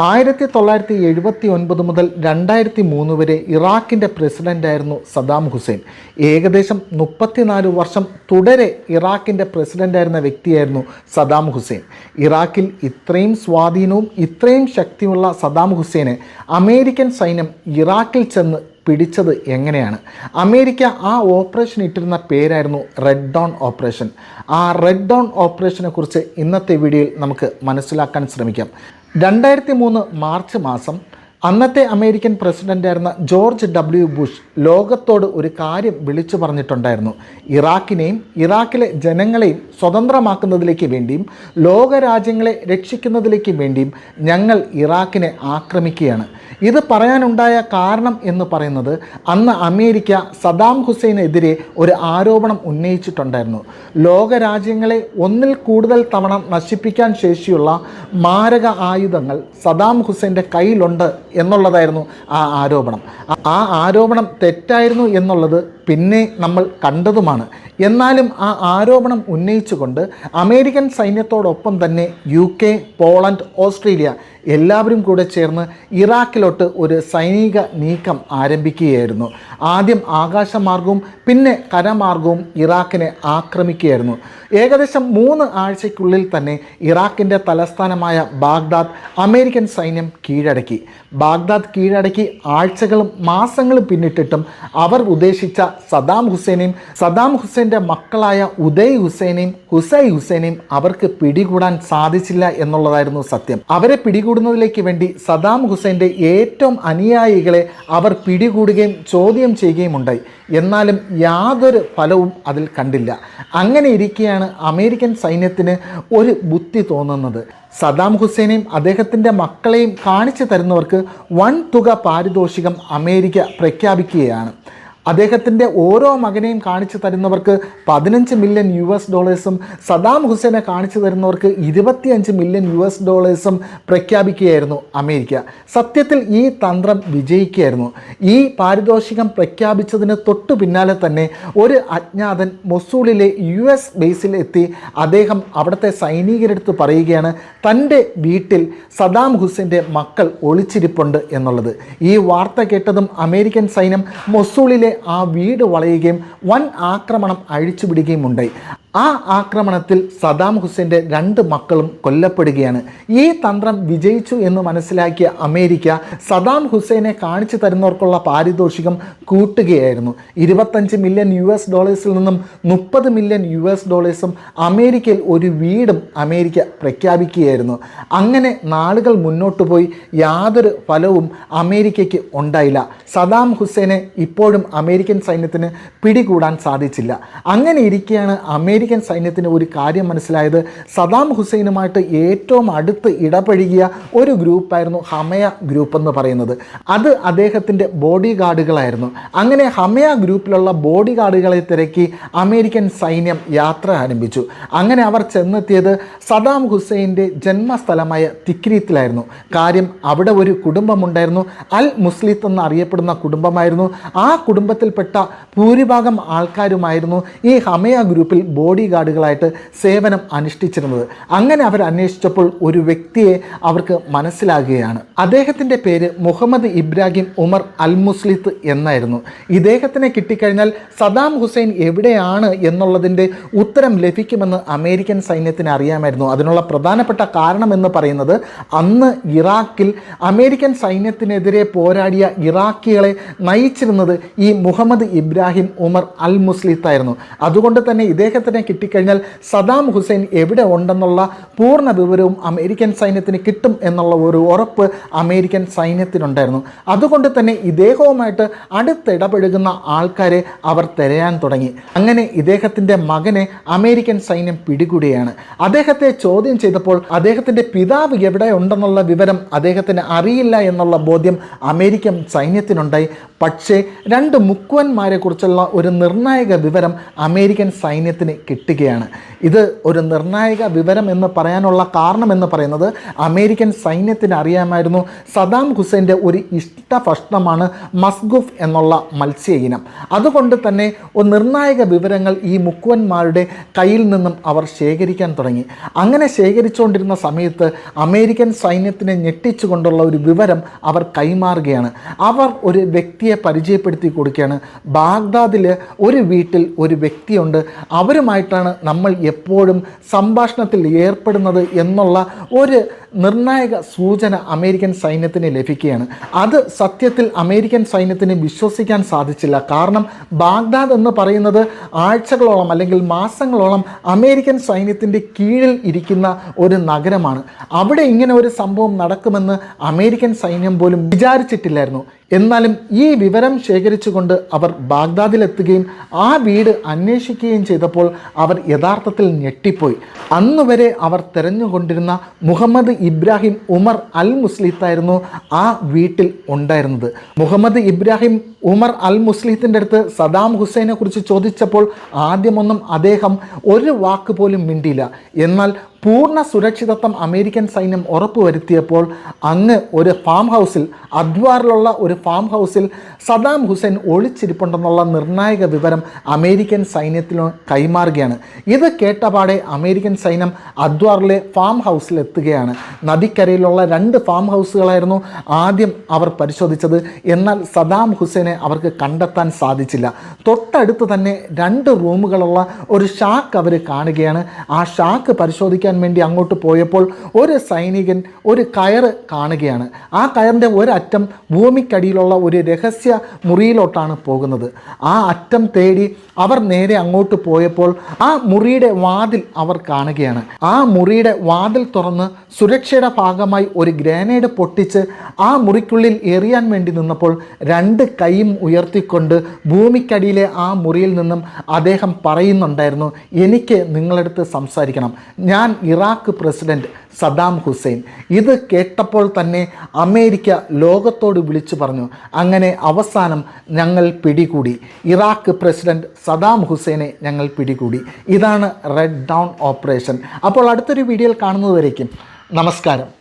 ആയിരത്തി തൊള്ളായിരത്തി എഴുപത്തി ഒൻപത് മുതൽ രണ്ടായിരത്തി മൂന്ന് വരെ ഇറാഖിന്റെ പ്രസിഡന്റായിരുന്നു സദാം ഹുസൈൻ. ഏകദേശം മുപ്പത്തിനാല് വർഷം തുടരെ ഇറാഖിന്റെ പ്രസിഡന്റായിരുന്ന വ്യക്തിയായിരുന്നു സദാം ഹുസൈൻ. ഇറാഖിൽ ഇത്രയും സ്വാധീനവും ഇത്രയും ശക്തിയുമുള്ള സദാം ഹുസൈനെ അമേരിക്കൻ സൈന്യം ഇറാഖിൽ ചെന്ന് പിടിച്ചത് എങ്ങനെയാണ്? അമേരിക്ക ആ ഓപ്പറേഷൻ ഇട്ടിരുന്ന പേരായിരുന്നു റെഡ് ഡോൺ ഓപ്പറേഷൻ ആ റെഡ് ഡോൺ ഓപ്പറേഷനെ കുറിച്ച് ഇന്നത്തെ വീഡിയോയിൽ നമുക്ക് മനസ്സിലാക്കാൻ ശ്രമിക്കാം. രണ്ടായിരത്തി മൂന്ന് മാർച്ച് മാസം അന്നത്തെ അമേരിക്കൻ പ്രസിഡന്റായിരുന്ന ജോർജ് ഡബ്ല്യു ബുഷ് ലോകത്തോട് ഒരു കാര്യം വിളിച്ചു പറഞ്ഞിട്ടുണ്ടായിരുന്നു. ഇറാഖിനെയും ഇറാഖിലെ ജനങ്ങളെയും സ്വതന്ത്രമാക്കുന്നതിലേക്ക് വേണ്ടിയും ലോകരാജ്യങ്ങളെ രക്ഷിക്കുന്നതിലേക്ക് വേണ്ടിയും ഞങ്ങൾ ഇറാഖിനെ ആക്രമിക്കുകയാണ്. ഇത് പറയാനുണ്ടായ കാരണം എന്ന് പറയുന്നത് അന്ന് അമേരിക്ക സദാം ഹുസൈനെതിരെ ഒരു ആരോപണം ഉന്നയിച്ചിട്ടുണ്ടായിരുന്നു. ലോകരാജ്യങ്ങളെ ഒന്നിൽ കൂടുതൽ തവണ നശിപ്പിക്കാൻ ശേഷിയുള്ള മാരക ആയുധങ്ങൾ സദാം ഹുസൈന്റെ കയ്യിലുണ്ട് എന്നുള്ളതായിരുന്നു ആ ആരോപണം. ആ- ആരോപണം തെറ്റായിരുന്നു എന്നുള്ളത് പിന്നെ നമ്മൾ കണ്ടതുമാണ്. എന്നാലും ആ ആരോപണം ഉന്നയിച്ചുകൊണ്ട് അമേരിക്കൻ സൈന്യത്തോടൊപ്പം തന്നെ യു കെ പോളണ്ട് ഓസ്ട്രേലിയ എല്ലാവരും കൂടെ ചേർന്ന് ഇറാഖിലോട്ട് ഒരു സൈനിക നീക്കം ആരംഭിക്കുകയായിരുന്നു. ആദ്യം ആകാശമാർഗവും പിന്നെ കരമാർഗവും ഇറാഖിനെ ആക്രമിക്കുകയായിരുന്നു. ഏകദേശം മൂന്ന് ആഴ്ചയ്ക്കുള്ളിൽ തന്നെ ഇറാഖിന്റെ തലസ്ഥാനമായ ബാഗ്ദാദ് അമേരിക്കൻ സൈന്യം കീഴടക്കി. ബാഗ്ദാദ് കീഴടക്കി ആഴ്ചകളും മാസങ്ങളും പിന്നിട്ടിട്ടും അവർ ഉദ്ദേശിച്ച സദാം ഹുസൈനെയും സദാം ഹുസൈന്റെ മക്കളായ ഉദയ് ഹുസൈനെയും ഹുസൈ ഹുസൈനെയും അവർക്ക് പിടികൂടാൻ സാധിച്ചില്ല എന്നുള്ളതായിരുന്നു സത്യം. അവരെ പിടികൂടുന്നതിലേക്ക് വേണ്ടി സദാം ഹുസൈന്റെ ഏറ്റവും അനുയായികളെ അവർ പിടികൂടുകയും ചോദ്യം ചെയ്യുകയും ഉണ്ടായി. എന്നാലും യാതൊരു ഫലവും അതിൽ കണ്ടില്ല. അങ്ങനെ ഇരിക്കെയാണ് അമേരിക്കൻ സൈന്യത്തിന് ഒരു ബുദ്ധി തോന്നുന്നത്. സദാം ഹുസൈനെയും അദ്ദേഹത്തിന്റെ മക്കളെയും കാണിച്ചു തരുന്നവർക്ക് വൻ തുക പാരിതോഷികം അമേരിക്ക പ്രഖ്യാപിക്കുകയാണ്. അദ്ദേഹത്തിന്റെ ഓരോ മകനെയും കാണിച്ചു തരുന്നവർക്ക് പതിനഞ്ച് മില്യൺ യു എസ് ഡോളേഴ്സും സദാം ഹുസൈനെ കാണിച്ചു തരുന്നവർക്ക് ഇരുപത്തിയഞ്ച് മില്യൺ യു എസ് ഡോളേഴ്സും പ്രഖ്യാപിക്കുകയായിരുന്നു അമേരിക്ക. സത്യത്തിൽ ഈ തന്ത്രം വിജയിക്കുകയായിരുന്നു. ഈ പാരിതോഷികം പ്രഖ്യാപിച്ചതിന് തൊട്ടു പിന്നാലെ തന്നെ ഒരു അജ്ഞാതൻ മൊസൂളിലെ യു എസ് ബേസിൽ എത്തി അദ്ദേഹം അവിടുത്തെ സൈനികരെടുത്ത് പറയുകയാണ് തന്റെ വീട്ടിൽ സദാം ഹുസൈന്റെ മക്കൾ ഒളിച്ചിരിപ്പുണ്ട് എന്നുള്ളത്. ഈ വാർത്ത കേട്ടതും അമേരിക്കൻ സൈന്യം മൊസൂളിലെ ആ വീട് വളയുകയും വൻ ആക്രമണം അഴിച്ചുവിടുകയും ഉണ്ടായി ആ ആക്രമണത്തിൽ സദാം ഹുസൈന്റെ രണ്ട് മക്കളും കൊല്ലപ്പെടുകയാണ്. ഈ തന്ത്രം വിജയിച്ചു എന്ന് മനസ്സിലാക്കിയ അമേരിക്ക സദാം ഹുസൈനെ കാണിച്ചു തരുന്നവർക്കുള്ള പാരിതോഷികം കൂട്ടുകയായിരുന്നു. ഇരുപത്തഞ്ച് മില്യൺ യു എസ് ഡോളേഴ്സിൽ നിന്നും മുപ്പത് മില്യൺ യു എസ് ഡോളേഴ്സും അമേരിക്കയിൽ ഒരു വീടും അമേരിക്ക പ്രഖ്യാപിക്കുകയായിരുന്നു. അങ്ങനെ നാളുകൾ മുന്നോട്ട് പോയി യാതൊരു ഫലവും അമേരിക്കയ്ക്ക് ഉണ്ടായില്ല. സദാം ഹുസൈനെ ഇപ്പോഴും അമേരിക്കൻ സൈന്യത്തിന് പിടികൂടാൻ സാധിച്ചില്ല. അങ്ങനെ ഇരിക്കെയാണ് അമേരിക്കൻ സൈന്യത്തിന് ഒരു കാര്യം മനസ്സിലായത് സദാം ഹുസൈനുമായിട്ട് ഏറ്റവും അടുത്ത് ഇടപഴകിയ ഒരു ഗ്രൂപ്പായിരുന്നു ഹമയ ഗ്രൂപ്പ് എന്ന് പറയുന്നത്. അത് അദ്ദേഹത്തിന്റെ ബോഡി ഗാർഡുകളായിരുന്നു അങ്ങനെ ഹമയ ഗ്രൂപ്പിലുള്ള ബോഡി ഗാർഡുകളെ തിരക്കി അമേരിക്കൻ സൈന്യം യാത്ര ആരംഭിച്ചു. അങ്ങനെ അവർ ചെന്നെത്തിയത് സദാം ഹുസൈന്റെ ജന്മസ്ഥലമായ തിക്രീത്തിലായിരുന്നു. കാര്യം അവിടെ ഒരു കുടുംബമുണ്ടായിരുന്നു. അൽ മുസ്ലിത്ത് എന്ന് അറിയപ്പെടുന്ന കുടുംബമായിരുന്നു. ആ കുടുംബത്തിൽപ്പെട്ട ഭൂരിഭാഗം ആൾക്കാരുമായിരുന്നു ഈ ഹമയ ഗ്രൂപ്പിൽ ബോഡി ഗാർഡുകളായിട്ട് സേവനം അനുഷ്ഠിച്ചിരുന്നത്. അങ്ങനെ അവർ അന്വേഷിച്ചപ്പോൾ ഒരു വ്യക്തിയെ അവർക്ക് മനസ്സിലാകുകയാണ്. അദ്ദേഹത്തിന്റെ പേര് മുഹമ്മദ് ഇബ്രാഹിം ഉമർ അൽ മുസ്ലിത്ത് എന്നായിരുന്നു. ഇദ്ദേഹത്തിനെ കിട്ടിക്കഴിഞ്ഞാൽ സദാം ഹുസൈൻ എവിടെയാണ് എന്നുള്ളതിന്റെ ഉത്തരം ലഭിക്കുമെന്ന് അമേരിക്കൻ സൈന്യത്തിന് അറിയാമായിരുന്നു. അതിനുള്ള പ്രധാനപ്പെട്ട കാരണം എന്ന് പറയുന്നത് അന്ന് ഇറാഖിൽ അമേരിക്കൻ സൈന്യത്തിനെതിരെ പോരാടിയ ഇറാഖികളെ നയിച്ചിരുന്നത് ഈ മുഹമ്മദ് ഇബ്രാഹിം ഉമർ അൽ മുസ്ലിത്തായിരുന്നു അതുകൊണ്ട് തന്നെ ഇദ്ദേഹത്തിനെ കിട്ടിക്കഴിഞ്ഞാൽ സദാം ഹുസൈൻ എവിടെ ഉണ്ടെന്നുള്ള പൂർണ വിവരവും അമേരിക്കൻ സൈന്യത്തിന് കിട്ടും എന്നുള്ള ഒരു ഉറപ്പ് അമേരിക്കൻ സൈന്യത്തിനുണ്ടായിരുന്നു. അതുകൊണ്ട് തന്നെ ഇദ്ദേഹവുമായിട്ട് അടുത്തിടപഴകുന്ന ആൾക്കാരെ അവർ തിരയാൻ തുടങ്ങി. അങ്ങനെ ഇദ്ദേഹത്തിന്റെ മകനെ അമേരിക്കൻ സൈന്യം പിടികൂടുകയാണ് അദ്ദേഹത്തെ ചോദ്യം ചെയ്തപ്പോൾ അദ്ദേഹത്തിന്റെ പിതാവ് എവിടെ ഉണ്ടെന്നുള്ള വിവരം അദ്ദേഹത്തിന് അറിയില്ല എന്നുള്ള ബോധ്യം അമേരിക്കൻ സൈന്യത്തിനുണ്ടായി. പക്ഷേ രണ്ട് മുക്കുവന്മാരെ കുറിച്ചുള്ള ഒരു നിർണായക വിവരം അമേരിക്കൻ സൈന്യത്തിന് കിട്ടുകയാണ്. ഇത് ഒരു നിർണായക വിവരം എന്ന് പറയാനുള്ള കാരണം എന്ന് പറയുന്നത് അമേരിക്കൻ സൈന്യത്തിന് അറിയാമായിരുന്നു. സദാം ഹുസൈന്റെ ഒരു ഇഷ്ടഭക്ഷണമാണ് മസ്ഗുഫ് എന്നുള്ള മത്സ്യ ഇനം അതുകൊണ്ട് തന്നെ ഒരു നിർണായക വിവരങ്ങൾ ഈ മുക്കുവന്മാരുടെ കയ്യിൽ നിന്നും അവർ ശേഖരിക്കാൻ തുടങ്ങി. അങ്ങനെ ശേഖരിച്ചുകൊണ്ടിരുന്ന സമയത്ത് അമേരിക്കൻ സൈന്യത്തിനെ ഞെട്ടിച്ചുകൊണ്ടുള്ള ഒരു വിവരം അവർ കൈമാറുകയാണ്. അവർ ഒരു വ്യക്തിയെ പരിചയപ്പെടുത്തി കൊടുക്കുകയാണ്. ബാഗ്ദാദിൽ ഒരു വീട്ടിൽ ഒരു വ്യക്തിയുണ്ട്. അവരുമായിട്ടാണ് നമ്മൾ എപ്പോഴും സംഭാഷണത്തിൽ ഏർപ്പെടുന്നത് എന്നുള്ള ഒരു നിർണായക സൂചന അമേരിക്കൻ സൈന്യത്തിന് ലഭിക്കുകയാണ്. അത് സത്യത്തിൽ അമേരിക്കൻ സൈന്യത്തിന് വിശ്വസിക്കാൻ സാധിച്ചില്ല. കാരണം ബാഗ്ദാദ് എന്ന് പറയുന്നത് ആഴ്ചകളോളം അല്ലെങ്കിൽ മാസങ്ങളോളം അമേരിക്കൻ സൈന്യത്തിന്റെ കീഴിൽ ഇരിക്കുന്ന ഒരു നഗരമാണ്. അവിടെ ഇങ്ങനെ ഒരു സംഭവം നടക്കുമെന്ന് അമേരിക്കൻ സൈന്യം പോലും വിചാരിച്ചിട്ടില്ലായിരുന്നു. എന്നാലും ഈ വിവരം ശേഖരിച്ചുകൊണ്ട് അവർ ബാഗ്ദാദിലെത്തുകയും ആ വീട് അന്വേഷിക്കുകയും ചെയ്തപ്പോൾ അവർ യഥാർത്ഥത്തിൽ ഞെട്ടിപ്പോയി. അന്നുവരെ അവർ തെരഞ്ഞുകൊണ്ടിരുന്ന മുഹമ്മദ് ഇബ്രാഹിം ഉമർ അൽ മുസ്ലിത്തായിരുന്നു ആ വീട്ടിൽ ഉണ്ടായിരുന്നത്. മുഹമ്മദ് ഇബ്രാഹിം ഉമർ അൽ മുസ്ലിത്തിന്റെ അടുത്ത് സദാം ഹുസൈനെ കുറിച്ച് ചോദിച്ചപ്പോൾ ആദ്യമൊന്നും അദ്ദേഹം ഒരു വാക്ക് പോലും മിണ്ടിയില്ല. എന്നാൽ പൂർണ സുരക്ഷിതത്വം അമേരിക്കൻ സൈന്യം ഉറപ്പുവരുത്തിയപ്പോൾ അങ്ങ് ഒരു ഫാം ഹൗസിൽ അദ്വാറിലുള്ള ഒരു ഫാം ഹൗസിൽ സദാം ഹുസൈൻ ഒളിച്ചിരിപ്പുണ്ടെന്നുള്ള നിർണായക വിവരം അമേരിക്കൻ സൈന്യത്തിന് കൈമാറുകയാണ്. ഇത് കേട്ടപാടെ അമേരിക്കൻ സൈന്യം അദ്വാറിലെ ഫാം ഹൗസിൽ എത്തുകയാണ്. നദിക്കരയിലുള്ള രണ്ട് ഫാം ഹൗസുകളായിരുന്നു ആദ്യം അവർ പരിശോധിച്ചത്. എന്നാൽ സദാം ഹുസൈനെ അവർക്ക് കണ്ടെത്താൻ സാധിച്ചില്ല. തൊട്ടടുത്ത് തന്നെ രണ്ട് റൂമുകളുള്ള ഒരു ഷാക്ക് അവർ കാണുകയാണ്. ആ ഷാക്ക് പരിശോധിക്കാൻ വേണ്ടി അങ്ങോട്ട് പോയപ്പോൾ ഒരു സൈനികൻ ഒരു കയറ് കാണുകയാണ്. ആ കയറിന്റെ ഒരറ്റം ഭൂമിക്കടിയിലുള്ള ഒരു രഹസ്യ മുറിയിലോട്ടാണ് പോകുന്നത്. ആ അറ്റം തേടി അവർ നേരെ അങ്ങോട്ട് പോയപ്പോൾ ആ മുറിയുടെ വാതിൽ അവർ കാണുകയാണ്. ആ മുറിയുടെ വാതിൽ തുറന്ന് സുരക്ഷയുടെ ഭാഗമായി ഒരു ഗ്രാനേഡ് പൊട്ടിച്ച് ആ മുറിക്കുള്ളിൽ എറിയാൻ വേണ്ടി നിന്നപ്പോൾ രണ്ട് കൈയും ഉയർത്തിക്കൊണ്ട് ഭൂമിക്കടിയിലെ ആ മുറിയിൽ നിന്നും അദ്ദേഹം പറയുന്നുണ്ടായിരുന്നു എനിക്ക് നിങ്ങളടുത്ത് സംസാരിക്കണം. ഞാൻ ഇറാഖ് പ്രസിഡന്റ് സദാം ഹുസൈൻ. ഇത് കേട്ടപ്പോൾ തന്നെ അമേരിക്ക ലോകത്തോട് വിളിച്ചു പറഞ്ഞു അങ്ങനെ അവസാനം ഞങ്ങൾ പിടികൂടി. ഇറാഖ് പ്രസിഡന്റ് സദാം ഹുസൈനെ ഞങ്ങൾ പിടികൂടി. ഇതാണ് റെഡ് ഡൗൺ ഓപ്പറേഷൻ അപ്പോൾ അടുത്തൊരു വീഡിയോയിൽ കാണുന്നതുവരേക്കും. നമസ്കാരം.